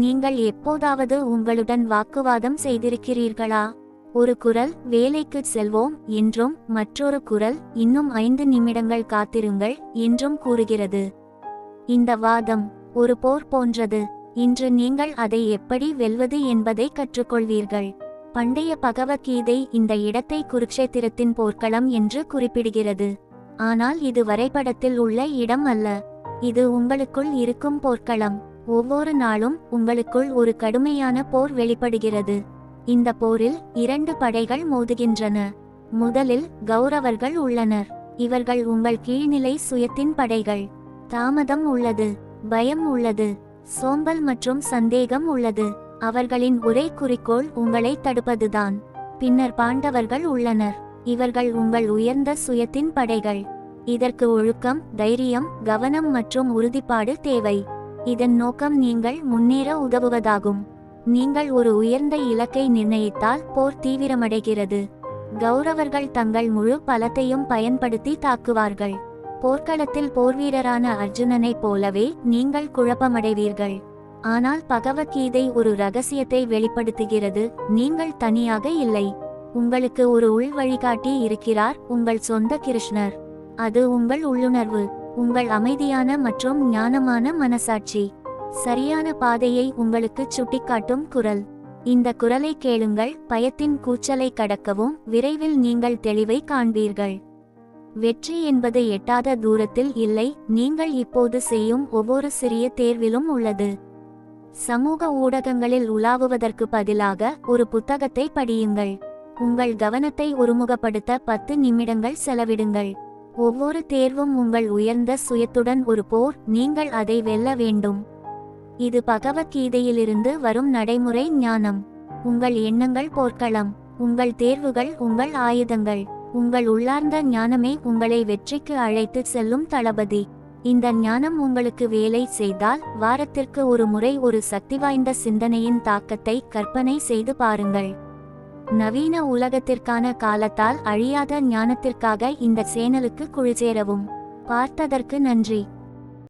நீங்கள் எப்போதாவது உங்களுடன் வாக்குவாதம் செய்திருக்கிறீர்களா? ஒரு குரல் வேலைக்கு செல்வோம் என்றும் மற்றொரு குரல் இன்னும் ஐந்து நிமிடங்கள் காத்திருங்கள் என்றும் கூறுகிறது. இந்த வாதம் ஒரு போர் போன்றது. இன்று நீங்கள் அதை எப்படி வெல்வது என்பதை கற்றுக்கொள்வீர்கள். பண்டைய பகவத்கீதை இந்த இடத்தை குருக்ஷேத்திரத்தின் போர்க்களம் என்று குறிப்பிடுகிறது. ஆனால் இது வரைபடத்தில் உள்ள இடம் அல்ல. இது உங்களுக்குள் இருக்கும் போர்க்களம். ஒவ்வொரு நாளும் உங்களுக்குள் ஒரு கடுமையான போர் வெளிப்படுகிறது. இந்த போரில் இரண்டு படைகள் மோதுகின்றன. முதலில் கௌரவர்கள் உள்ளனர். இவர்கள் உங்கள் கீழ்நிலை சுயத்தின் படைகள். தாமதம் உள்ளது. பயம் உள்ளது. சோம்பல் மற்றும் சந்தேகம் உள்ளது. அவர்களின் ஒரே குறிக்கோள் உங்களை தடுப்பதுதான். பின்னர் பாண்டவர்கள் உள்ளனர். இவர்கள் உங்கள் உயர்ந்த சுயத்தின் படைகள். இதற்கு ஒழுக்கம் தைரியம் கவனம் மற்றும் உறுதிப்பாடு தேவை. இதன் நோக்கம் நீங்கள் முன்னேற உதவுவதாகும். நீங்கள் ஒரு உயர்ந்த இலக்கை நிர்ணயித்தால் போர் தீவிரமடைகிறது. கௌரவர்கள் தங்கள் முழு பலத்தையும் பயன்படுத்தி தாக்குவார்கள். போர்க்களத்தில் போர்வீரரான அர்ஜுனனைப் போலவே நீங்கள் குழப்பமடைவீர்கள். ஆனால் பகவத்கீதை ஒரு ரகசியத்தை வெளிப்படுத்துகிறது. நீங்கள் தனியாக இல்லை. உங்களுக்கு ஒரு உள் வழிகாட்டி இருக்கிறார். உங்கள் சொந்த கிருஷ்ணர். அது உங்கள் உள்ளுணர்வு. உங்கள் அமைதியான மற்றும் ஞானமான மனசாட்சி. சரியான பாதையை உங்களுக்கு சுட்டிக்காட்டும் குரல். இந்த குரலை கேளுங்கள் பயத்தின் கூச்சலை கடக்கவும் விரைவில் நீங்கள் தெளிவை காண்பீர்கள். வெற்றி என்பது எட்டாத தூரத்தில் இல்லை நீங்கள் இப்போது செய்யும் ஒவ்வொரு சிறிய தேர்விலும் உள்ளது. சமூக ஊடகங்களில் உலாவுவதற்கு பதிலாக ஒரு புத்தகத்தை படியுங்கள். உங்கள் கவனத்தை ஒருமுகப்படுத்த பத்து நிமிடங்கள் செலவிடுங்கள். ஒவ்வொரு தேர்வும் உங்கள் உயர்ந்த சுயத்துடன் ஒரு போர் நீங்கள் அதை வெல்ல வேண்டும். இது பகவத்கீதையிலிருந்து வரும் நடைமுறை ஞானம். உங்கள் எண்ணங்கள் போர்க்களம். உங்கள் தேர்வுகள் உங்கள் ஆயுதங்கள். உங்கள் உள்ளார்ந்த ஞானமே உங்களை வெற்றிக்கு அழைத்து செல்லும் தளபதி. இந்த ஞானம் உங்களுக்கு வேலை செய்தால் வாரத்திற்கு ஒரு முறை ஒரு சக்தி வாய்ந்த சிந்தனையின் தாக்கத்தை கற்பனை செய்து பாருங்கள். நவீன உலகத்திற்கான காலத்தால் அழியாத ஞானத்திற்காக இந்த சேனலுக்கு குழுச்சேரவும் பார்த்ததற்கு நன்றி.